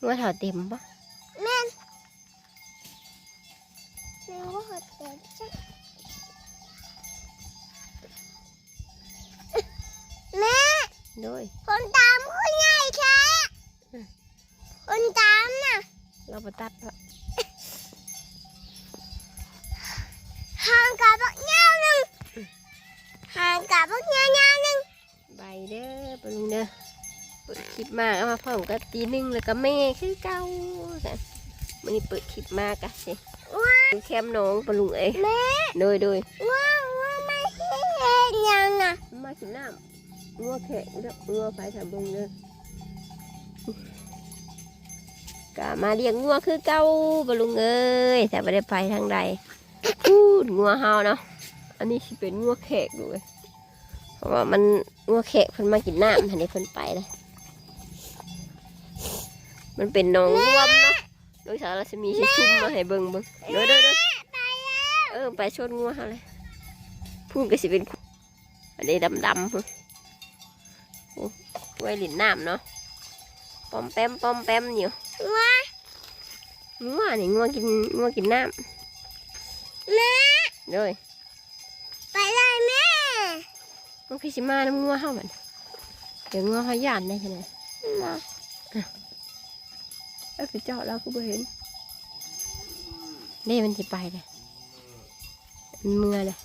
งัวเถาเต็มปะแม่นแม่ว่าเขาเต็มจ้ะแม่โดยคนตามคนใหญ่ เราไปตัดละห่างกับบักเงาหนึ่งห่างกับบักเงาเงาหนึ่งใบเด้อปะลุงเด้อเปิดคลิปมาเอามาพร้อมกับตีหนึ่งแล้วก็แม่คือเก่าจ้ะมันนี้เปิดคลิปมากะสิว้าดูแคมน้องปะลุงเอ้ยแม่โดยโดยว้าว่าไม่เห็นยังอะมากินน้ำงัวแขกเด้องัวไปทำเบิ่งเด้อกะมาเลี้ยงงัวคือเก่าปะลุงเอ้ยแต่ไม่ได้ไปทางใดพูดงัวเฮาเนาะอันนี้สิเป็นงัวแขกด้วยเพราะว่ามันงัวแขกเพิ่นมากินน้ำทันนี้เพิ่นไปเลย มันเป็นหนองรวมเนาะโดยสารรัศมีสิชุ่มมาให้เบิ่งเบิ่งเด้อเด้อเด้อไปแล้วเออไปชนงัวเฮาเลยพูดก็สิเป็นอันนี้ดำดำพุ่นโอ้ไว้หลินน้ำเนาะปอมแปมปอมแปมอยู่ว้างัวนี่งัวกินงัวกินน้แม่ำเลยไปเลยแม่มันคือสิมาน้ำงัวเฮามันเดี๋ยวงัวเฮาย่านได้ขนาดมา เอ้ยไปเจาะแล้วก็บ่เห็นนี่มันสิไปเลยมันเมื่อเลย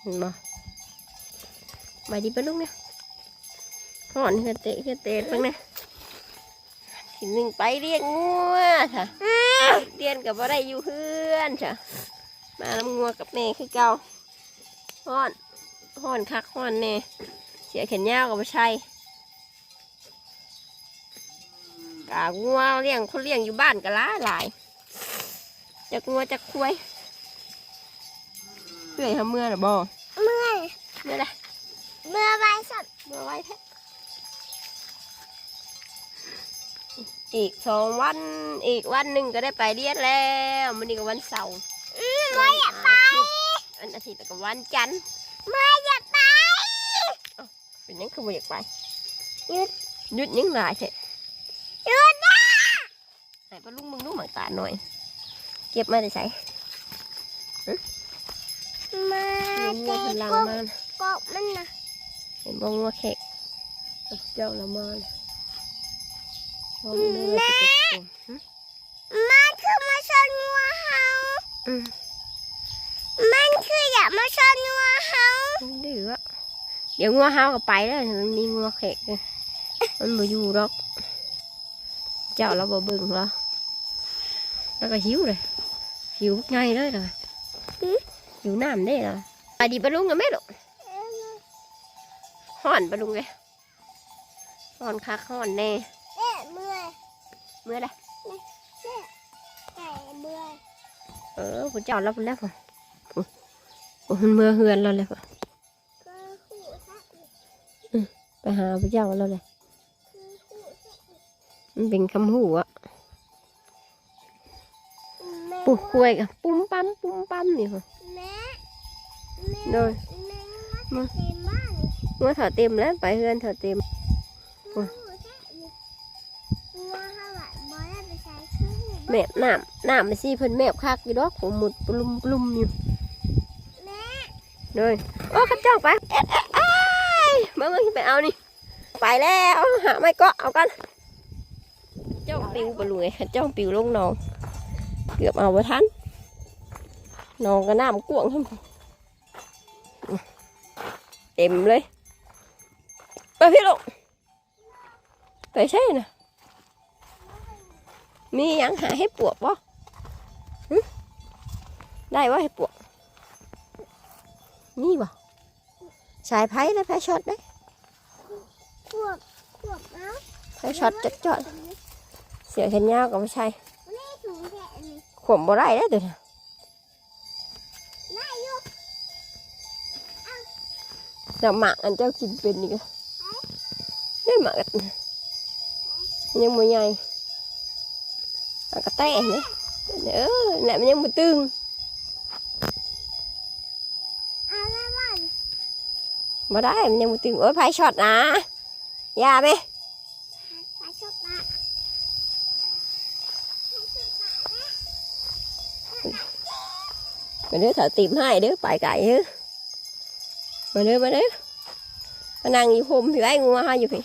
เห็นบ่ไปดีปะลูกเนี่ยห่อนเฮือเตะเฮือเตะเพิ่งนี่ยทีหนึ่งไปเรียกงัวค่ะเรียนกับว่าได้อยู่เพื่อนค่ะมาน้ำงัวกับแม่คือเก่าห่อน ห่อนคักห่อนแน่เสียแขนยาวกับไม่ใช่กางัวเลี้ยงเขาเลี้ยงอยู่บ้านก็หลายหลายจากงัวจากควายเพื่อยทำเมื่อหรอบ่เมื่อยเมื่อไรเมื่อใบสับเมื่อไว้แท้อีกสองวันอีกวันหนึ่งก็ได้ไปเรียนแล้วมันนี่ก็วันเสาร์อืมไม่อยากไปวันอาทิตย์แล้วก็วันจันทร์ ไม่อยากไปเป็นหยังคือบ่อยากไปหยุดหยุดยังหลายแท้หยุดนะไหนปลาลุงมึงดูหมางตาหน่อย เก็บมาได้ใส่มางัวเจ๊พลังกบมานะกบมันนะเห็นบ่งัวแขกเจ้าละมาเลยลองดูว่าจะเป็นตัวหึมันคือมาชนงัวเฮาอืมมัน คืออยากมาชนงัวเฮาดื้ออะเดี๋ยวงัวเฮาก็ไปแล้วมันมีงัวแขกเลยมันบ่อยู่หรอก เจ้าเราบ่เบิ่งเหรอแล้วก็หิวเลยหิวไงเลยเลยหิวน้ำได้เหรอไปดีปลาลุงกันไหมลูกห่อนปลาลุงเลยห่อนคักห่อนแน่เอ๊ะเมื่อยเมื่อไรไก่เมื่อยเออผู้เจ้ารับแล้วป่ะโอ้ โอ้มันเมื่อเฮือนเราเลยป่ะก็คู่ซะไปหาผู้เจ้าเราเลยคือคู่ซะมันเป็นคำหูอะแม่ปลูกกล้วยกับปุ้มปั๊มปุ้มปั๊มนี่ค่ะแม่แม่โดยแม่ว่าจะเต็มบ้านนี่เมื่อเถาเต็มแล้วไปเฮือนเถาเต็มคู่ซะนี่งัวเฮาอะบ่ได้ไปใช้คือแมบน้ำน้ำมันสิเพิ่นแมบคักอยู่ดอกผมหมุดปลุมปลุมอยู่แม่ เลยโอ้ข้าเจ้าไปเอ๊ะเอ๊ะเอ้ยเมื่อกี้ไปเอานี่ไปแล้วหาไม่ก็เอากัน เจ้าปิวปลุยเจ้าปิวลงหนอง เกือบเอาไว้ทันหนองก็น้ำกวางทั้งหมดเต็มเลย ไปพี่ลูกไปใช่นะมีหยังหาให้ปวกบ่หึได้ว่าให้ปวก นี่บ่สายไพ่และไพ่ช็อตได้ขวบขวบเอ้าไพ่ช็อตจัดจอดเสียแขนยาวก็ไม่ใช่แม่ถุงแกะนี่ขวมบ่ได้แล้วเดี๋ยวนี้ได้อยู่ดอกหมากอันเจ้ากินเป็นนี่ก็ได้หมากกันยังบ่ใหญ่หมากกระแตนี่เออแหละมันยังบ่ตึง มาได้มันยังบ่ตึงโอ้ยไพ่ช็อตนะอย่าไหมปลาชอบปลามาเด้อถา tìm ให้เด้อไปไก่เด้อมาเด้อมาเด้อมานั่งอยู่ห่มพี่ไว้งัวให้อยู่พี่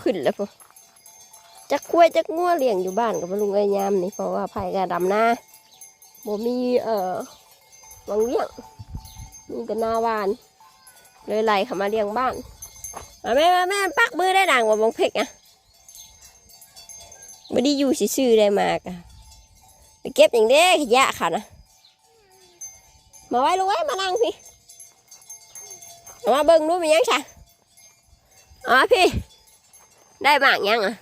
ขึ้นแล้วพอ จักกล้วยจักงัวเลี้ยงอยู่บ้านกับลุงไอ้ยามนี่เพราะว่าไผ่กระดำนาบ่มีเอ่อวังเลี้ยงมีแต่นาวาน เลยไล่เขามาเลี้ยงบ้านมาแม่มาแม่ปักมือได้ดังกว่าบงเพกอะไม่ได้อยู่ซื่อได้มากอะไปเก็บอย่างเด้ขยะค่ะนะมาไว้ลูกไว้มานั่งพี่เอามาเบิ่งดูมียังค่อ๋อพี่ ได้บางยังอะ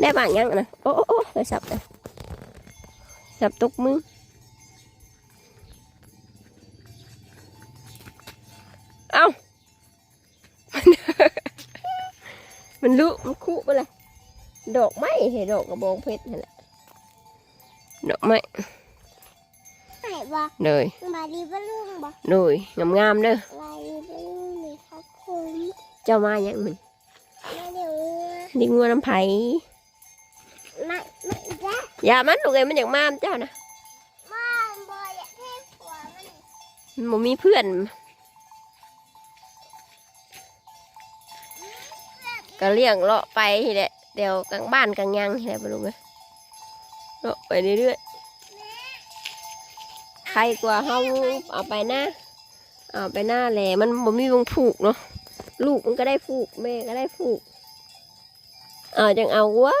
ได้บางยังอะนะโอ้โอ้โอ้เลยสับเลยสับตกมือเอามันลุมันคุไปเลยดอกไม้เห็ดอกกระบองเพชรนั่นแหละดอกไม้ไหนบ่เลยมาดีบลุงบ่เลยงามๆเด้อลายดีบลุงนี่ครับคุณเจ้ามายังมันมาเดี๋ยวดิงัวน้ำไผ่ มามาจ้ะอย่ามันลูกเอ้ยมันอยากมามเจ้านะมาบ่อยากให้ผัวมันมันบ่มีเพื่อนก็เลี้ยงเลาะไปทีแหละเดี๋ยวกลางบ้านกลางยังทีแหละบ่ลูกเอ้ยเลาะไปเรื่อยๆใครกว่าเฮาเอาไปหน้าเอาไปหน้าแหละมันบ่มีวงผูกเนาะลูกมันก็ได้ผูกแม่ก็ได้ผูกเอาจังเอาวะ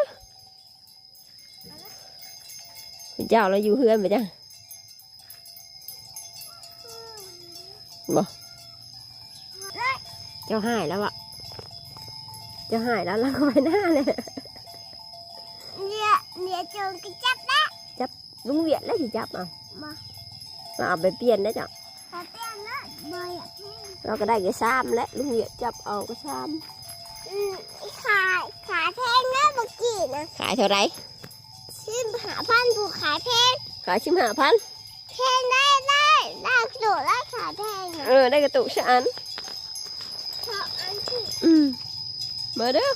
เจ้าเราอยู่เฮือนไปจ้ะเจ้าหายแล้วอะเจ้าหายแล้วเราก็ไปหน้าเลยเนี่ยเนี่ยจงกระจับนะลุงเวียดแล้วสิจับเอามาเราเอาไปเปลี่ยนได้จ้ะขอเต้นนะบ่อยากให้เราก็ได้แค่ซ้ำและลุงเวียดจับเอาก็ซ้อืมขาขาแพงนะเมื่อกี้นะำขายเท่าไหรชื่อหา พันผูกขาแพงขายชิมหาพันแพงได้ได้ได้กระโดดแล้วขาแพงนะเออได้กระตุกชะอันชอบอันที่อืมมาเด้อ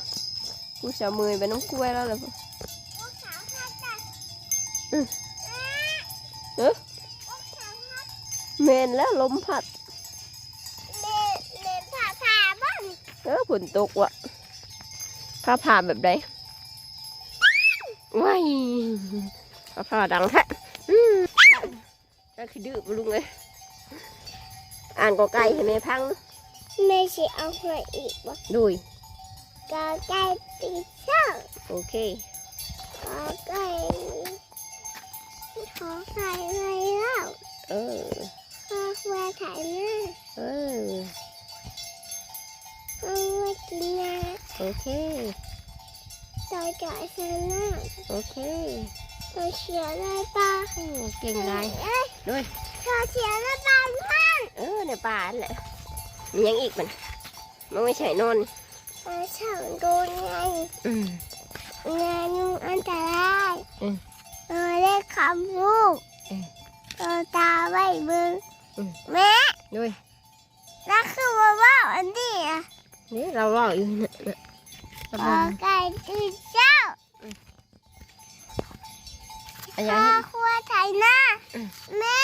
กูสาวมือไปน้องกล้วยแล้วเลยพวกขาวพัดจ้ะอืมเอ๊ะเอ๊ะพวกขาวพัดเมนแล้วลมพัดเลนเลนผ่าผ่าบ้านเออฝนตกว่ะผ้าผ่าแบบใด ว้ายผ้าผ่าดังแท้อืมก็คือดื้อบ่ลุงเลยอ่านก็ไก่ให้แม่พังไม่ใช่เอาหัวอีกบ่ดุยก็ไก่ปีเช้าโอเคก็ไก่ขอไข่ไว้แล้วเออขอควายไข่หน้าเออเอาไว้กินยาโอเค ต่อจ่อยชนะโอเคต่อเชียร์ได้ป่ะโอ้เก่งได้เอ้ยด้วยต่อเชียร์ได้ป่ะมันเออในป่านั่นแหละมียังอีกมันมันไม่ใช่นอนต่อช่าโดนไงงานยุงอันตรายอืมเออได้คำพูดเออตาไว้บึงแม่ด้วยแล้วคือว่าว่าอันนี้อะนี่เราเล่าอยู่เนี่ย ขอไก่ตีเจ้าอาขยาอให้ควายไถนาอืมแม่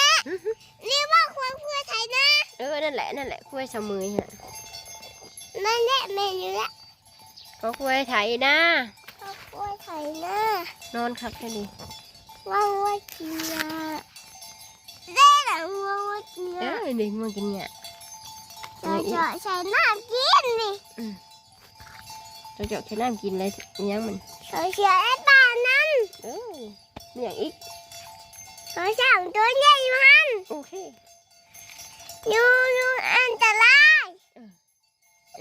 เรียกว่าควายควายไถนาเออนั่นแหละนั่นแหละคุ้ยสมือฮะนั่นแหละแม่อยู่แล้วเขาคุ้ยไถนะขอควายไถนานอนครับแค่นี้ว่าว่ากินยาได้หลังว่าว่ากินเอยาอดึงมากินเนี่ยเราจะใช้น้ำกินนี่ เราจะแค่น้ำกินเลยยังมันเราเชียร์ไอ้ปลานั้นเออมีอย่างอีกเราสั่งตัวใหญ่มันโอเคยูยูอันตรายเออ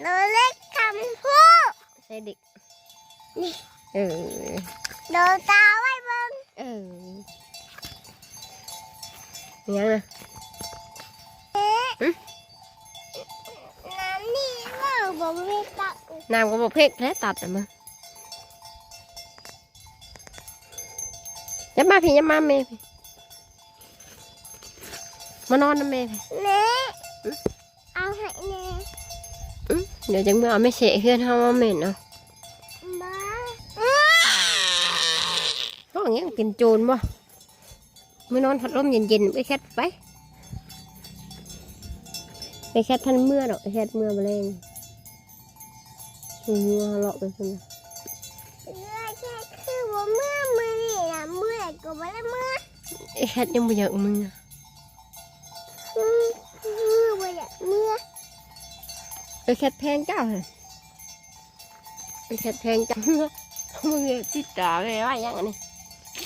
เราเล็กคำพูดใส่เด็กนี่เออเราตาไว้เบิ่งเออยังนะเอ๊ะอืมน้ำนี่ว่า บอกไม่ตักน้ำก็บอกเพกแล้วตัดอะมายับมาพี่ยับมาแม่พี่มานอนนะแม่พี่แม่เอาให้แม่อื้อเดี๋ยวจังเมื่อเอาไม่เสะเพื่อนเฮามาเหม็นเนาะบ้าห้องยังเป็นโจรบ่ไม่นอนพัดลมเย็นๆไปแคทไปไปแคททันเมื่อดอกไปแคทเมื่อมาเล่น เมื่อเลาะไปคนน่ะเมื่อแค่คือว่าเมื่อมือนี่นะเมื่อก็ไม่ได้เมื่อไอ้แคทยังไม่อยากมึงอะคือเมื่อว่าอยากเมื่อไปแคทแพงเจ้าเหรอไปแคทแพงเจ้ามึงเนี่ยติดตาเลยว่าอย่างนี้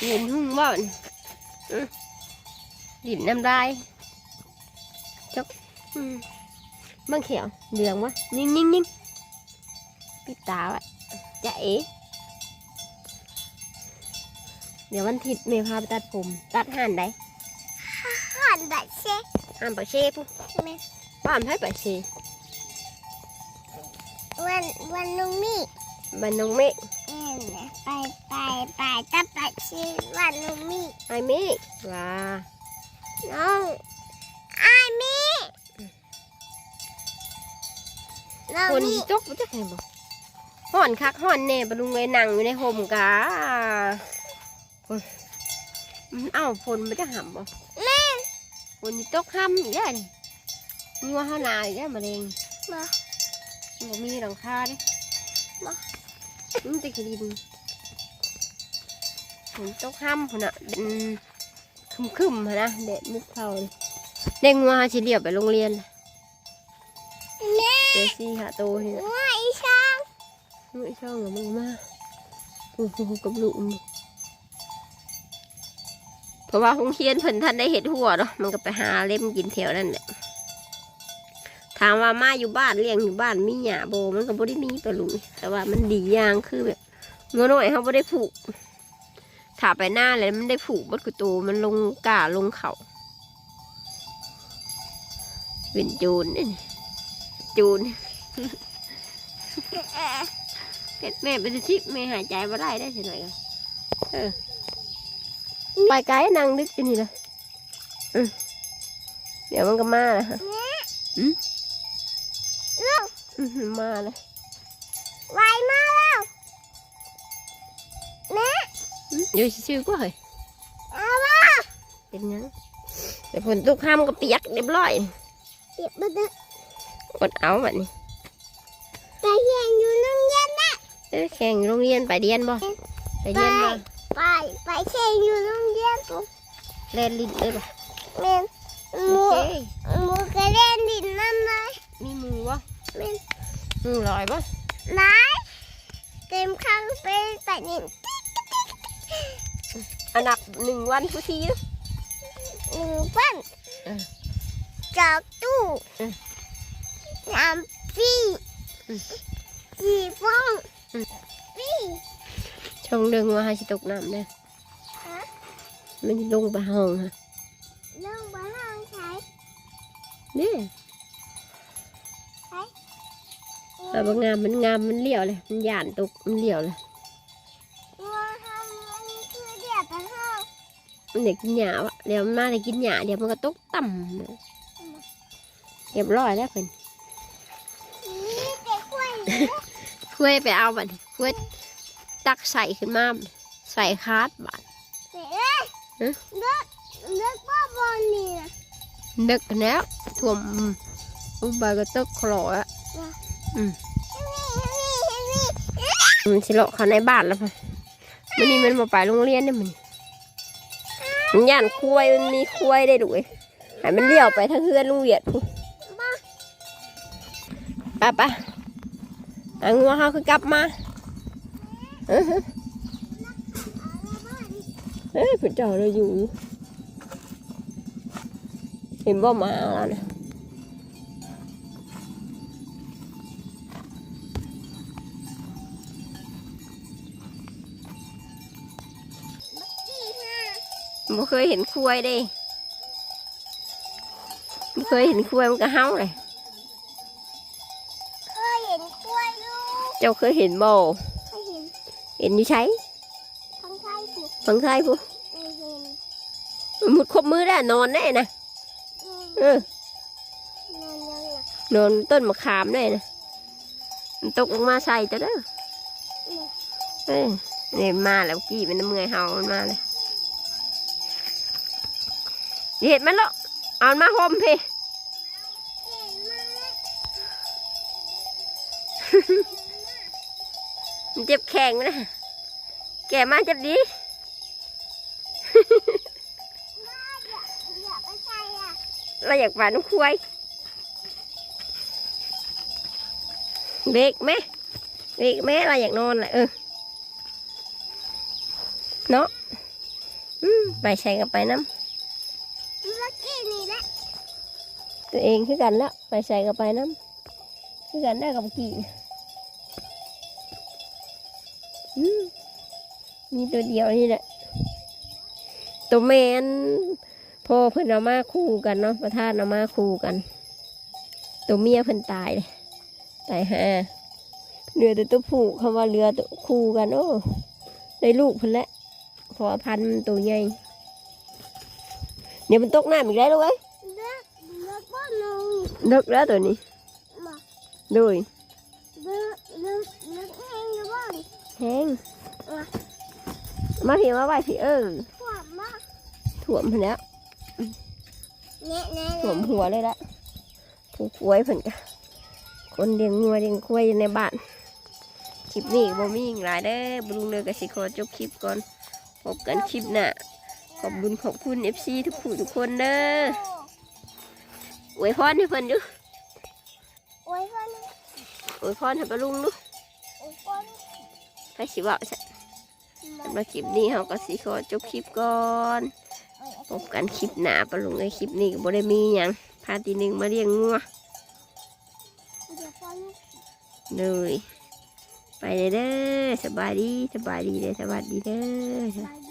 เห็นหึ่งบ่นี่อื้อดิ่นน้ำลายจกอืมบางเขียวเหลืองวะยิงยิงยิง ปิดตาไว้จะเอ๋เดี๋ยววันอาทิตย์เมย์พาไปตัดผม ตัดห่านได้หันแบบเช็คห่านปะเช่ปุ๊แม่บ้านให้ปะเช่วันวันลุงนี่บ้านน้องเมฆเอ็นนะไปไปไปตับตัดชีวันลุงนี่ไอเมฆว้าน้องไอ้ายมีน้องคนนี่จกบ่จักไงบ่ ห่อนคักห่อนแน่บลุงเลยนั่งอยู่ในห่มกาคนมันเอ้าฝนมันจะห่ำบ่แม่ฝนนี่ตกห่ำอีกแล้วนี่งัวเฮาหนาวอีกแล้วมะเร็งมาบ่มีหลังคาเด้บ่มันติดดินฝนตกห่ำพุ่นน่ะอืมคึมๆหั่นนะแดดมุกเข้าเลยเด็กงัวเฮาสิเลี้ยวไปโรงเรียนแม่เดี๋ยวสิหาโตนี่ว่าอีช่าง มึงไอ้ช่องกับมึงมาโอ้โหกับลูกมึงเพราะว่าคงเคียนเพิ่นท่านได้เห็ดหัวเนาะมันก็ไปหาเล่มกินแถวนั่นแหละถามว่ามาอยู่บ้านเลี้ยงอยู่บ้านมีหยาโบมันก็บ่ได้มีปลุงแต่ว่ามันดีอย่างคือแบบงัวน้อยเขาบ่ได้ผูกถ้าไปหน้าเลยมันได้ผูกบดกุตูมันลงก่าลงเขาเป็นจูนนี่จูน เฮ็ดแม่เป็นชิปแม่หายใจมาได้ได้สิหน่อยก็เออไปไกลนั่งนึกอยู่นี่เลยอืมเดี๋ยวมันก็มาแล้วฮะแม่อืมเรื่องอื้อหือมาเลยไวมาแล้วแม่อืมอยู่ชิวๆก็เฮ้ยเอาว่าเป็นหยังแต่ฝนตกข้ามก็เปียกเรียบร้อยเก็บมาดึกอดเอาแบบนี้ไปเรีย เออแข่งโรงเรียนไปเรียนบ่ไปเรียนมาไปไปเรียนอยู่โรงเรียนปุ๊บเล่นลิ้นเลยบ่แม่หโอมูเคหมูกระเล่นดินน้ำเลยมีหมูบ่แม่หมูลอยบ่ไหนเต็มข้างไปแต่นี่อันดับหนึ่งวันทุกทีนะหนึ่งปั้นเออจากตู้เออน้ำปีอืมจีฟอง อืมปีชงเดิงว่าให้สิตกน้ำเด้อฮะมันสิลงไปห้องฮะเรื่องบ้านใช้นี่แต่บางงามมันงามมันเลี้ยวเลย มันหยานตกมันเลี้ยวเลยว่าทำอันนี้คือเดียดไปห้องมันเด็กกินหยาวะเดี๋ยวมันมาได้กินหยาเดี๋ยวมันก็ตกต่ำเลยเรียบร้อยแล้วเพิ่นนี่เด็กกล้วยคุยไปเอาบัดนี้ คุยตักใส่ขึ้นมาใส่คาดบาดเด็กเอ้ยฮะเด็กเด็กบ้าบอลนี่นะนึกแล้วท่วมอุบายก็ตกคลออะนี่นี่นี่มันสิเลาะเขาในบ้านแล้วพ่ะมันนี่มันมาไปโรงเรียนเนี่ยมันมันย่านคุยมันมีคุยได้ด้วยให้มันเลี้ยวไปทางเฮือนลุงเวียดพูบ้าไปไปอังงัวเขาคือกลับมา เอ้ยผู้เจ้าเราอยู่ เห็นบ่มาแล้วนะบ่เคยเห็นควายด้บ่เคยเห็นควายมันก็เฮาเลยเคยเห็นกล้ยลูกเจ้าเคยเห็นบ่ เคยเห็นเห็นอยู่ใช้ทางซ้ายสุดฝั่งซ้ายพูอืมมุดครบมือได้นอนแน่นะอืมเออนอนยังล่ะนอนต้นมะขามได้นะมันตกลงมาใส่จะเด้ออืมเอ้ยนี่มาแล้วกี่มันน้ำเงยเฮามันมาเลยเห็ดมันแล้วเอามันมาห่มพี่ เจ็บแข้งนะ แก่มาเจ็บดีอย่าไปใส่อะเราอยากหวานน้ำควายเบรกไหมเบรกไหมเราอยากนอนแหละเออ เนาะอืมไปใช้กับไปน้เมื่อกี้นี่แหละำตัวเองคือกันแล้ว ไปใส่กับไปน้ำคือกันได้กับกี่ มีตัวเดียวนี่แหละ ตัวแมนพ่อเพิ่นเอามาคู่กันเนาะประธานเอามาคู่กัน ตัวเมียเพิ่นตายเลยตายห่าเหลือแต่ตัวผู้คำว่าเรือตัวคู่กันโอ้ได้ลูกเพิ่นแล้วเพอพันธุ์มันตัวใหญ่เดี๋ยวมันตกน้ำอีกแล้วลูกเอ้ยเลิกเลิกบ้านนึงเลิกแล้วตัวนี้มาโดยเลิกเลิกเลิกแห้งอยู่บ้านแห้ง มาพี่มาไหวพี่เออขวบมากถ่วมเพิ่นแล้วเน่เน่ถ่วมหัวเลยละผู้ป่วยเพิ่นกะคนเลี้ยงงัวเลี้ยงควายอยู่ในบ้านคลิปนี้บ่มีอย่างหลายเด้อบลุงเด้อกสิขอจบคลิปก่อนพบกันคลิปหน้าขอบคุญขอบคุณ FC ทุกผู้ทุกคนเด้ออวยพรให้เพิ่นดูโอ้ยคนอวยพรให้ปะลุงดูโอ้ยคนให้สิเว่าซะ สำหรับคลิปนี้เขาก็สิขอจบคลิปก่อนพบกันคลิปหน้าปะลุงในคลิปนี้ก็บ่ได้มีอย่างพาตีหนึ่งมาเลี้ยงงัวเลยไปเลยเด้อสบายดีสบายดีเลยสวัสดีเด้อ